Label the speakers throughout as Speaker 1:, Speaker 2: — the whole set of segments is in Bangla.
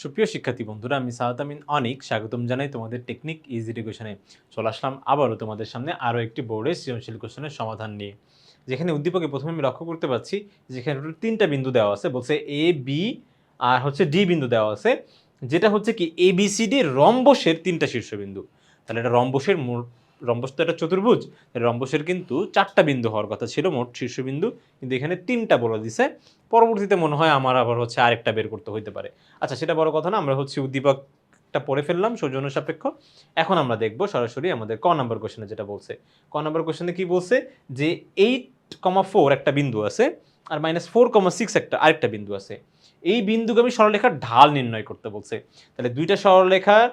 Speaker 1: সুপ্রিয় শিক্ষার্থী বন্ধুরা, আমি সাহাদ অনেক, স্বাগতম জানাই তোমাদের টেকনিক ইজ এডুকেশনে চলে আসলাম আবারও তোমাদের সামনে আরও একটি বোর্ডের সৃজনশীল কোশ্চেনের সমাধান নিয়ে। যেখানে উদ্দীপকে প্রথমে আমি লক্ষ্য করতে পারছি, যেখানে টোটাল তিনটা বিন্দু দেওয়া আছে, বলছে এ বি আর হচ্ছে ডি বিন্দু দেওয়া আছে, যেটা হচ্ছে কি এবিসিডি রম্বসের তিনটা শীর্ষবিন্দু। তাহলে এটা রম্বসের রম্বস তো একটা চতুর্ভুজ। রম্বসের কিন্তু চারটা বিন্দু হওয়ার কথা ছিল, মোট শীর্ষবিন্দু। কিন্তু এখানে তিনটা বলে দিছে। পরবর্তীতে মনে হয় আমার আবার হচ্ছে আরেকটা বের করতে হইতে পারে। আচ্ছা সেটা বড় কথা না, আমরা হচ্ছে উদ্দীপকটা পড়ে ফেললাম, সৌজন্য সাপেক্ষ। এখন আমরা দেখব সরাসরি আমাদের ক নাম্বার কোশ্চেনে যেটা বলছে। ক নাম্বার কোশ্চেনে কি বলছে? যে এইট কমা ফোর একটা বিন্দু আছে, আর মাইনাস ফোর কমা সিক্স একটা আরেকটা বিন্দু আছে। এই বিন্দুগামী সরলরেখার ঢাল নির্ণয় করতে বলছে। তাহলে দুইটা সরলরেখার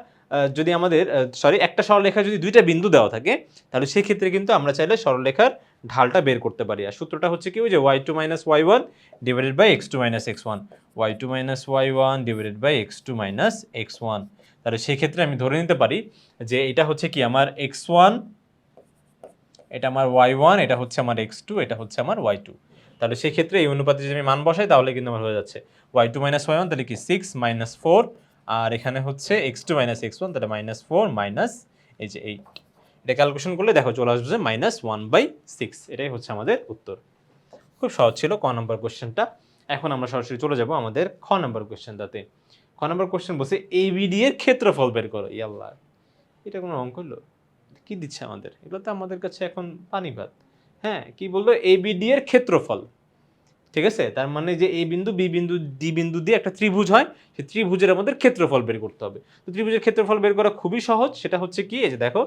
Speaker 1: যদি আমাদের সরি একটা সরলরেখায় যদি দুইটা বিন্দু দেওয়া থাকে, তাহলে সেক্ষেত্রে কিন্তু আমরা চাইলে সরলরেখার ঢালটা বের করতে পারি। আর সূত্রটা হচ্ছে কি, ওই যে Y two minus Y one divided by X two minus X one Y two minus Y one divided by X two minus X one তাহলে সেই ক্ষেত্রে আমি ধরে নিতে পারি যে এটা হচ্ছে কি, আমার এক্স ওয়ান এটা আমার ওয়াই ওয়ান এটা হচ্ছে আমার এক্স টু এটা হচ্ছে আমার ওয়াই টু তাহলে সেই ক্ষেত্রে এই অনুপাতে যদি আমি মান বসাই, তাহলে কিন্তু আমার হয়ে যাচ্ছে। Y two minus Y one তাহলে কি সিক্স মাইনাস ফোর আর এখানে হচ্ছে X two minus X one তাহলে মাইনাস ফোর মাইনাস এই যে এইট এটা ক্যালকুলেশন করলে দেখো চলে আসবে যে মাইনাস ওয়ান বাই সিক্স এটাই হচ্ছে আমাদের উত্তর। খুব সহজ ছিল ক নম্বর কোশ্চেনটা এখন আমরা সরাসরি চলে যাব আমাদের খ নম্বর কোশ্চেনটাতে খ নম্বর কোয়েশ্চেন বলছে এবিডি এর ক্ষেত্রফল বের করো। ইয়াল্লা এটা কোনো অঙ্ক হলো কি দিচ্ছে আমাদের? এগুলো তো আমাদের কাছে এখন পানি ভাত হ্যাঁ কি বলল এবিডি এর ক্ষেত্রফল। ঠিক আছে? তার মানে যে এই বিন্দু বি বিন্দু ডি বিন্দু দিয়ে একটা ত্রিভুজ হয়, সেই ত্রিভুজের আমাদের ক্ষেত্রফল বের করতে হবে। তো ত্রিভুজের ক্ষেত্রফল বের করা খুবই সহজ। সেটা হচ্ছে কি, এই যে দেখো,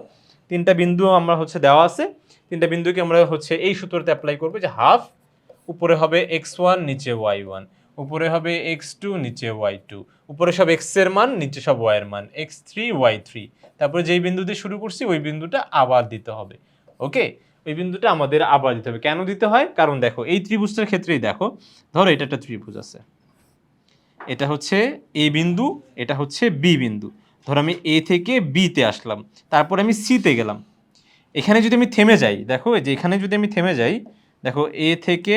Speaker 1: তিনটা বিন্দু আমরা হচ্ছে দেওয়া আছে। তিনটা বিন্দুকে আমরা হচ্ছে এই সূত্রতে অ্যাপ্লাই করব যে হাফ উপরে হবে এক্স ওয়ান নিচে ওয়াই ওয়ান উপরে হবে এক্স টু নিচে ওয়াই টু উপরে সব এক্সের মান, নিচে সব ওয়াই এর মান। এক্স থ্রি ওয়াই থ্রি তারপরে যেই বিন্দু দিয়ে শুরু করছি, ওই বিন্দুটা আবার দিতে হবে। ওকে ওই বিন্দুটা আমাদের আবার দিতে হবে। কেন দিতে হয়? কারণ দেখো, এই ত্রিভুজটার ক্ষেত্রেই দেখো, ধরো এটা একটা ত্রিভুজ আছে। এটা হচ্ছে এ বিন্দু, এটা হচ্ছে বি বিন্দু। ধরো আমি এ থেকে বিতে আসলাম, তারপর আমি সিতে গেলাম। এখানে যদি আমি থেমে যাই, দেখো যে এখানে যদি আমি থেমে যাই, দেখো এ থেকে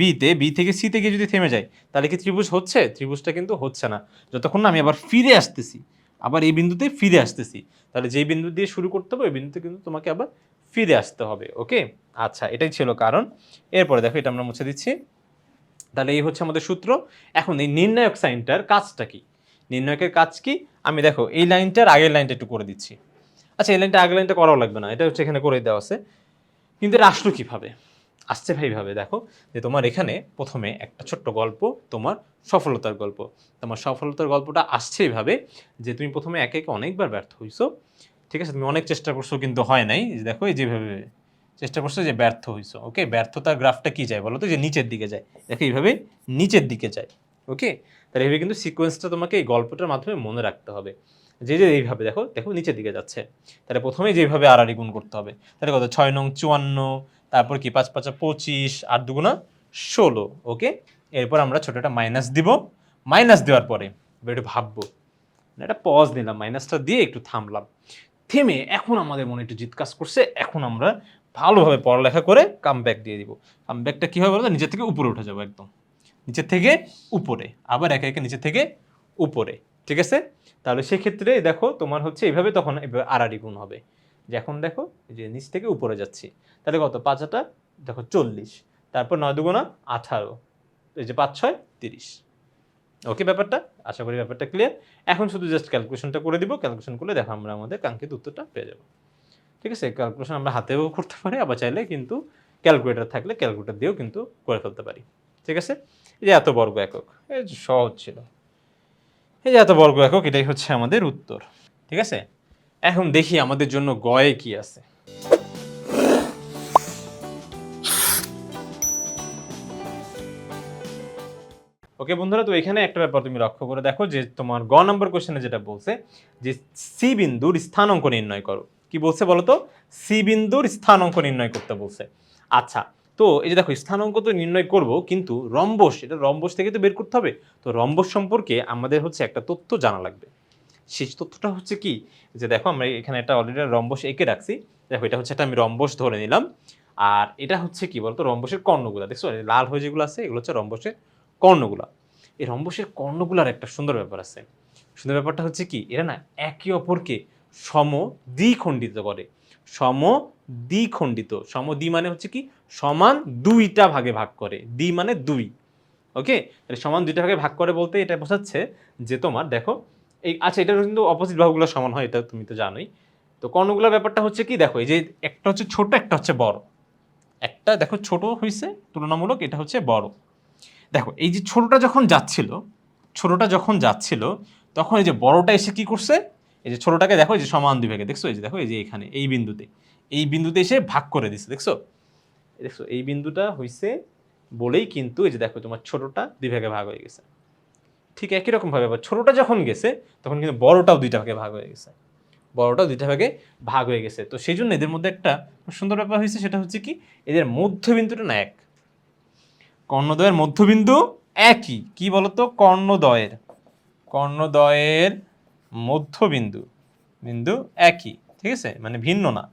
Speaker 1: বিতে, বি থেকে সিতে গিয়ে যদি থেমে যাই, তাহলে কি ত্রিভুজ হচ্ছে? ত্রিভুজটা কিন্তু হচ্ছে না। যতক্ষণ না আমি আবার ফিরে আসতেছি, আবার এই বিন্দুতে ফিরে আসতেছি, তাহলে যেই বিন্দু দিয়ে শুরু করতে হবে, ওই বিন্দুতে কিন্তু তোমাকে আবার ফিরে আসতে হবে ওকে আচ্ছা এটাই ছিল কারণ। এরপরে দেখো, এটা আমরা মুছে দিচ্ছি। তাহলে এই হচ্ছে আমাদের সূত্র। এখন এই নির্ণায়ক সাইনটার কাজটা কি? নির্ণায়কের কাজ কি? আমি দেখো, এই লাইনটার আগের লাইনটা একটু করে দিচ্ছি। আচ্ছা এই লাইনটা আগের লাইনটা করাও লাগবে না, এটা হচ্ছে এখানে করে দেওয়া আছে। কিন্তু এটা আসলো কীভাবে? আসছে ভাইভাবে, দেখো, যে তোমার এখানে প্রথমে একটা ছোট্ট গল্প, তোমার সফলতার গল্প। তোমার সফলতার গল্পটা আসছে এইভাবে যে তুমি প্রথমে একে একে অনেকবার ব্যর্থ হইছো। ঠিক আছে, তুমি অনেক চেষ্টা করছ কিন্তু হয় নাই। দেখো এই যেভাবে চেষ্টা করছ যে ব্যর্থ হইছো ওকে ব্যর্থতার গ্রাফটা কি যায় বলো তো? যে নিচের দিকে যায়। দেখো এইভাবে নিচের দিকে যায় ওকে তাহলে এইভাবে কিন্তু সিকোয়েন্সটা তোমাকে এই গল্পটার মাধ্যমে মনে রাখতে হবে। যে যে এইভাবে, দেখো দেখো নিচের দিকে যাচ্ছে। তাহলে প্রথমে যেভাবে আড়াআড়ি গুণ করতে হবে। তাহলে কত? ছয় নং চুয়ান্ন, তারপর কি? পাঁচ, পাঁচা, পঁচিশ, আট দুগুণা ষোলো ওকে এরপর আমরা ছোটো একটা মাইনাস দিব। মাইনাস দেওয়ার পরে একটু ভাববো। একটা পজ নিলাম মাইনাসটা দিয়ে একটু থামলাম। থেমে এখন আমাদের মনে একটু জিত কাজ করছে, এখন আমরা ভালোভাবে পড়ালেখা করে কাম ব্যাক দিয়ে দিব। কাম ব্যাকটা কী হবে বলতো? নিচের থেকে উপরে উঠে যাব একদম। নিচের থেকে উপরে, আবার একে একে নিচের থেকে উপরে, ঠিক আছে? তাহলে সেক্ষেত্রে দেখো তোমার হচ্ছে এইভাবে তখন এভাবে আড়াআড়ি গুণ হবে। যে এখন দেখো যে নিচ থেকে উপরে যাচ্ছি, তাহলে কত? পাঁচাটা দেখো চল্লিশ। তারপর নয় দুগুণা আঠারো, এই যে পাঁচ, ছয়, তিরিশ। ওকে ব্যাপারটা? আশা করি ব্যাপারটা ক্লিয়ার এখন শুধু জাস্ট ক্যালকুলেশনটা করে দিব। ক্যালকুলেশন করলে দেখো আমরা আমাদের কাঙ্ক্ষিত উত্তরটা পেয়ে যাব। ঠিক আছে? ক্যালকুলেশন আমরা হাতেও করতে পারি, আবার চাইলে কিন্তু ক্যালকুলেটর থাকলে ক্যালকুলেটর দিয়েও কিন্তু করে ফেলতে পারি। ঠিক আছে? এই যে এত বর্গ একক, এই সহজ ছিল। এই যে এত বর্গ একক, এটাই হচ্ছে আমাদের উত্তর। ঠিক আছে? এখন দেখি আমাদের জন্য গয়ে কি আছে। ওকে বন্ধুরা, তো এখানে একটা ব্যাপার তুমি লক্ষ্য করে দেখো যে তোমার গ নম্বর কোশ্চেনে যেটা বলছে যে সি বিন্দুর স্থানাঙ্ক নির্ণয় করো। কি বলছে বলো তো সি বিন্দুর স্থানাঙ্ক নির্ণয় করতে বলছে। আচ্ছা তো এই যে দেখো, স্থানাঙ্ক তো নির্ণয় করব, কিন্তু রম্বস, এটা রম্বস থেকে তো বের করতে হবে। তো রম্বস সম্পর্কে আমাদের হচ্ছে একটা তথ্য জানা লাগবে। সেই তথ্যটা হচ্ছে কি? যে দেখো, আমরা এখানে একটা অলরেডি রম্বস এঁকে রাখছি। দেখো, এটা হচ্ছে একটা আমি রম্বস ধরে নিলাম। আর এটা হচ্ছে কি বলতো? রম্বসের কর্ণগুলা, দেখছ? লাল হয়ে যেগুলো আছে, এগুলো হচ্ছে রম্বসের কর্ণগুলা। এই রম্বসের কর্ণগুলার একটা সুন্দর ব্যাপার আছে। সুন্দর ব্যাপারটা হচ্ছে কি, এরা না একে অপরকে সম দ্বিখণ্ডিত করে। সম দ্বিখণ্ডিত সম দ্বি মানে হচ্ছে কি, সমান দুইটা ভাগে ভাগ করে। দ্বি মানে দুই। ওকে তাহলে সমান দুইটা ভাগে ভাগ করে বলতে এটা বোঝাচ্ছে যে তোমার দেখো, এই আচ্ছা এটা কিন্তু অপোজিট ভাগগুলো সমান হয়, এটা তুমি তো জানোই। তো কর্ণগুলোর ব্যাপারটা হচ্ছে কি, দেখো, এই যে একটা হচ্ছে ছোট, একটা হচ্ছে বড়। একটা দেখো ছোট হয়েছে তুলনামূলক এটা হচ্ছে বড়। দেখো, এই যে ছোটোটা যখন যাচ্ছিল, ছোটোটা যখন যাচ্ছিল, তখন এই যে বড়টা এসে কি করছে? এই যে ছোটোটাকে দেখো, এই যে সমান দুই ভাগে দেখছ? এই যে দেখো, এই যে এখানে, এই বিন্দুতে। এই বিন্দুতে এসে ভাগ করে দিচ্ছে দেখছ? দেখছ, এই বিন্দুটা হইছে বলেই কিন্তু এই যে দেখো, তোমার ছোটোটা দুই ভাগে ভাগ হয়ে গেছে। ঠিক একই রকমভাবে, আবার ছোটটা যখন গেছে, তখন কিন্তু বড়টাও দুইটা ভাগে ভাগ হয়ে গেছে। বড়টাও দুইটা ভাগে ভাগ হয়ে গেছে। তো সেই জন্য এদের মধ্যে একটা সুন্দর ব্যাপার হয়েছে, সেটা হচ্ছে কি, এদের মধ্যবিন্দুটা না এক। কর্ণদ্বয়ের মধ্যবিন্দু একই। কি বলতো? কর্ণদ্বয়ের। কর্ণদ্বয়ের মধ্যবিন্দু। বিন্দু একই। ঠিক আছে? মানে ভিন্ন না।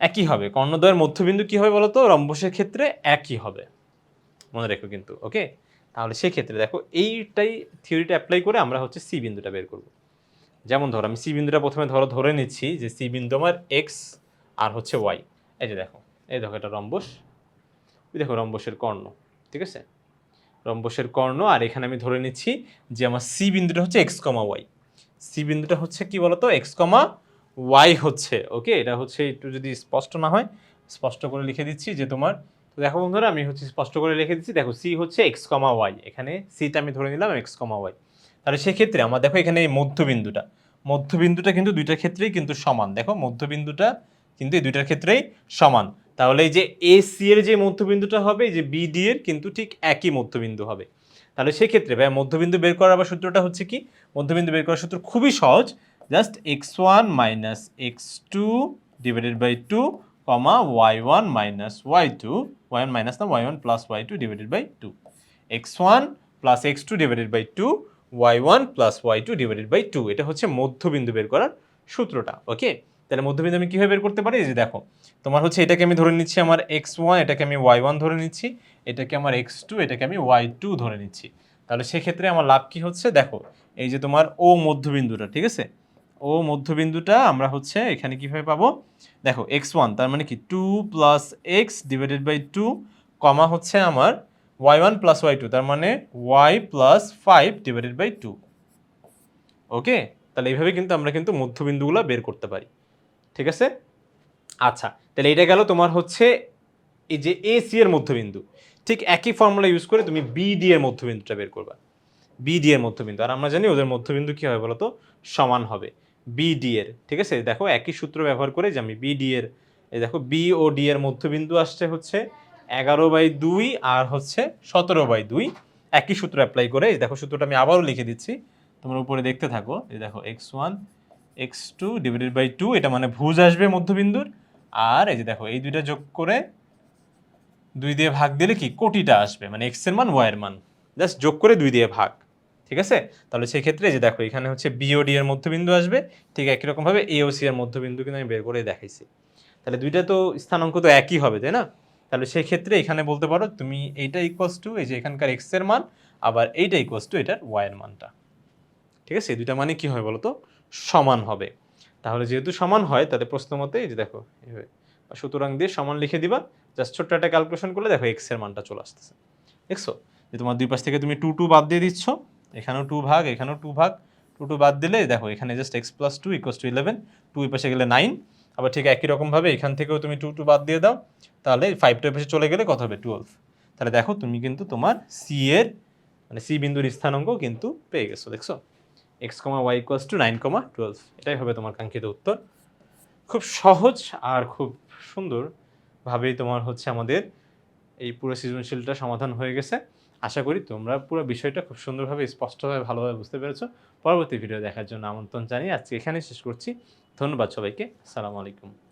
Speaker 1: একই হবে। কর্ণদ্বয়ের মধ্যবিন্দু কি হবে বলতো? রম্বসের ক্ষেত্রে একই হবে। মনে রেখো কিন্তু, ওকে? তাহলে সেক্ষেত্রে দেখো, এইটাই থিওরিটা অ্যাপ্লাই করে আমরা হচ্ছে সি বিন্দুটা বের করব। যেমন ধরো, আমি সি বিন্দুটা প্রথমে ধরো, ধরে নিচ্ছি যে সি বিন্দু আমার এক্স আর হচ্ছে ওয়াই এই যে দেখো, এই দেখো, এটা রম্বস। দেখো রম্বসের কর্ণ, ঠিক আছে? রম্বসের কর্ণ, আর এখানে আমি ধরে নিচ্ছি যে আমার সি বিন্দুটা হচ্ছে এক্স কমা ওয়াই সি বিন্দুটা হচ্ছে কি বলতো? এক্স কমা ওয়াই হচ্ছে ওকে এটা হচ্ছে একটু যদি স্পষ্ট না হয়, স্পষ্ট করে লিখে দিচ্ছি যে তোমার দেখো বন্ধুরা, আমি হচ্ছে স্পষ্ট করে লিখে দিচ্ছি, দেখো সি হচ্ছে এক্স কমা ওয়াই এখানে সিটা আমি ধরে নিলাম এক্স কমা ওয়াই তাহলে সেক্ষেত্রে আমার, দেখো এখানে এই মধ্যবিন্দুটা মধ্যবিন্দুটা কিন্তু দুইটার ক্ষেত্রেই কিন্তু সমান। দেখো মধ্যবিন্দুটা কিন্তু এই দুইটার ক্ষেত্রেই সমান। তাহলে এই যে এ সি এর যে মধ্যবিন্দুটা হবে, এই যে বি ডি এর কিন্তু ঠিক একই মধ্যবিন্দু হবে। তাহলে সেক্ষেত্রে ভাই মধ্যবিন্দু বের করার আবার সূত্রটা হচ্ছে কি? মধ্যবিন্দু বের করার সূত্র খুবই সহজ। Just X one minus X two divided by two comma Y one minus Y two Y one minus না Y one plus Y two divided by two X one plus X two divided by two Y one plus Y two divided by two এটা হচ্ছে মধ্যবিন্দু বের করার সূত্রটা ওকে তাহলে মধ্যবিন্দু আমি কীভাবে বের করতে পারি? যে দেখো, তোমার হচ্ছে এটাকে আমি ধরে নিচ্ছি আমার এক্স ওয়ান এটাকে আমি ওয়াই ওয়ান ধরে নিচ্ছি, এটাকে আমার এক্স টু এটাকে আমি ওয়াই টু ধরে নিচ্ছি। তাহলে সেক্ষেত্রে আমার লাভ কি হচ্ছে? দেখো, এই যে তোমার ও মধ্যবিন্দুটা, ঠিক আছে? ও মধ্যবিন্দুটা আমরা হচ্ছে এখানে কীভাবে পাবো? দেখো এক্স ওয়ান তার মানে কি? Two plus X divided by two comma হচ্ছে আমার Y one plus Y two তার মানে Y plus five divided by two okay তাহলে এইভাবে কিন্তু আমরা কিন্তু মধ্যবিন্দুগুলো বের করতে পারি। ঠিক আছে? আচ্ছা তাহলে এটা গেল তোমার হচ্ছে এই যে এ সি এর মধ্যবিন্দু। ঠিক একই ফর্মুলা ইউজ করে তুমি বিডি এর মধ্যবিন্দুটা বের করবা। বিডি এর মধ্যবিন্দু, আর আমরা জানি ওদের মধ্যবিন্দু কী হবে বলতো? সমান হবে বিডি এর। ঠিক আছে? দেখো একই সূত্র ব্যবহার করে যে আমি বিডি এর, এই দেখো বি ও ডি এর মধ্যবিন্দু আসছে হচ্ছে এগারো বাই দুই আর হচ্ছে সতেরো বাই দুই। একই সূত্র অ্যাপ্লাই করে, এই দেখো সূত্রটা আমি আবারও লিখে দিচ্ছি। তোমরা উপরে দেখতে থাকো। এই দেখো X one X two divided by two এটা মানে ভুজ আসবে মধ্যবিন্দুর। আর এই যে দেখো, এই দুইটা যোগ করে দুই দিয়ে ভাগ দিলে কি? কোটিটা আসবে মানে এক্সের মান ওয়াই এর মান। জাস্ট যোগ করে দুই দিয়ে ভাগ, ঠিক আছে? তাহলে সেই ক্ষেত্রে যে দেখো, এখানে হচ্ছে বিওডি এর মধ্যবিন্দু আসবে, ঠিক একই রকমভাবে এওসি এর মধ্যবিন্দু কিন্তু আমি বের করে দেখাইছি। তাহলে দুইটা তো স্থানাঙ্ক তো একই হবে, তাই না? তাহলে সেই ক্ষেত্রে এখানে বলতে পারো, তুমি এইটা ইকুয়াস টু এই যে এখানকার এক্সের মান, আবার এইটা ইকুয়াস টু এটার ওয়াই মানটা। ঠিক আছে? এই দুইটা মানে কি হয় বলো তো? সমান হবে। তাহলে যেহেতু সমান হয়, তাহলে প্রশ্ন মতে যে দেখো এইভাবে সুতরাং দিয়ে সমান লিখে দিবা। জাস্ট ছোট্ট একটা ক্যালকুলেশন করলে দেখো এক্সের মানটা চলে আসতেছে। দেখছ? যে তোমার দুই পাশ থেকে তুমি টু টু বাদ দিয়ে দিচ্ছ, এখানেও টু ভাগ, এখানেও টু ভাগ। টু টু বাদ দিলে দেখো এখানে just X plus two equals two eleven two এই পাশে গেলে নাইন আবার ঠিক একই রকমভাবে এখান থেকেও তুমি টু টু বাদ দিয়ে দাও। তাহলে ফাইভ টু পাশে চলে গেলে কত হবে? টুয়েলভ তাহলে দেখো তুমি কিন্তু তোমার সি এর মানে সি বিন্দুর স্থানাঙ্ক কিন্তু পেয়ে গেছো, দেখছ? X comma Y equals to nine comma twelve. এটাই হবে তোমার কাঙ্ক্ষিত উত্তর। খুব সহজ আর খুব সুন্দরভাবেই তোমার হচ্ছে আমাদের এই পুরো সৃজনশীলটা সমাধান হয়ে গেছে। আশা করি তোমরা পুরো বিষয়টা খুব সুন্দরভাবে, স্পষ্টভাবে, ভালোভাবে বুঝতে পেরেছ। পরবর্তী ভিডিও দেখার জন্য আমন্ত্রণ জানিয়ে আজকে এখানেই শেষ করছি। ধন্যবাদ সবাইকে। আসসালামু আলাইকুম।